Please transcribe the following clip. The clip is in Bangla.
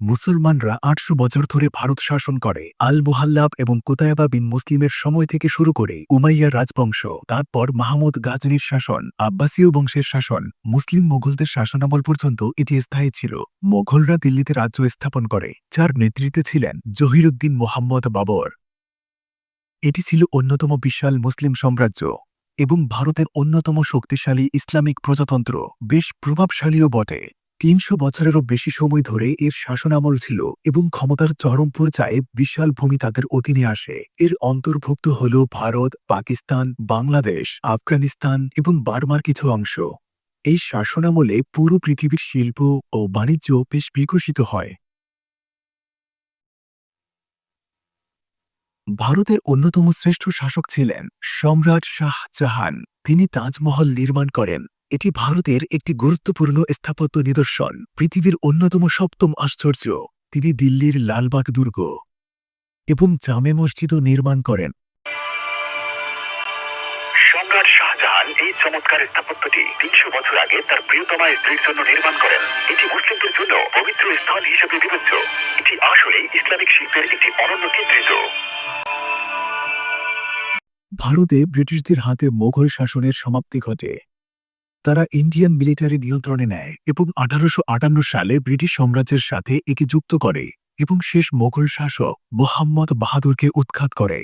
মুসলমানরা আটশো বছর ধরে ভারত শাসন করে। আল মুহাল্লাব এবং কোতায়াবা বিন মুসলিমের সময় থেকে শুরু করে উমাইয়া রাজবংশ, তারপর মাহমুদ গাজনীর শাসন, আব্বাসীয় বংশের শাসন, মুসলিম মোগলদের শাসনামল পর্যন্ত এটি স্থায়ী ছিল। মোগলরা দিল্লিতে রাজ্য স্থাপন করে, যার নেতৃত্বে ছিলেন জহিরুদ্দিন মোহাম্মদ বাবর। এটি ছিল অন্যতম বিশাল মুসলিম সাম্রাজ্য এবং ভারতের অন্যতম শক্তিশালী ইসলামিক প্রজাতন্ত্র। বেশ প্রভাবশালীও বটে। তিনশো বছরেরও বেশি সময় ধরে এর শাসনামল ছিল এবং ক্ষমতার চরম পর্যায়ে বিশাল ভূমি তাদের অধীনে আসে। এর অন্তর্ভুক্ত হল ভারত, পাকিস্তান, বাংলাদেশ, আফগানিস্তান এবং বার্মার কিছু অংশ। এই শাসনামলে পুরো পৃথিবীর শিল্প ও বাণিজ্য বেশ বিকশিত হয়। ভারতের অন্যতম শ্রেষ্ঠ শাসক ছিলেন সম্রাট শাহ জাহান তিনি তাজমহল নির্মাণ করেন। এটি ভারতের একটি গুরুত্বপূর্ণ স্থাপত্য নিদর্শন পৃথিবীর অন্যতম সপ্তম আশ্চর্য। তিনি দিল্লির লালবাগ দুর্গ এবং জামে মসজিদও নির্মাণ করেন। সম্রাট শাহজাহান এই চমৎকার স্থাপত্যটি তিনশো বছর আগে তার প্রিয়তমা স্ত্রীর জন্য নির্মাণ করেন। এটি মুসলিমদের জন্য পবিত্র স্থান হিসেবে বিবেচ্য। এটি আসলে ইসলামিক শিল্পের একটি অনন্য চিত্রিত ভারতে ব্রিটিশদের হাতে মোঘল শাসনের সমাপ্তি ঘটে। তারা ইন্ডিয়ান মিলিটারি নিয়ন্ত্রণে নেয় এবং আঠারোশো আটান্ন সালে ব্রিটিশ সাম্রাজ্যের সাথে একে যুক্ত করে এবং শেষ মোগল শাসক মোহাম্মদ বাহাদুরকে উৎখাত করে।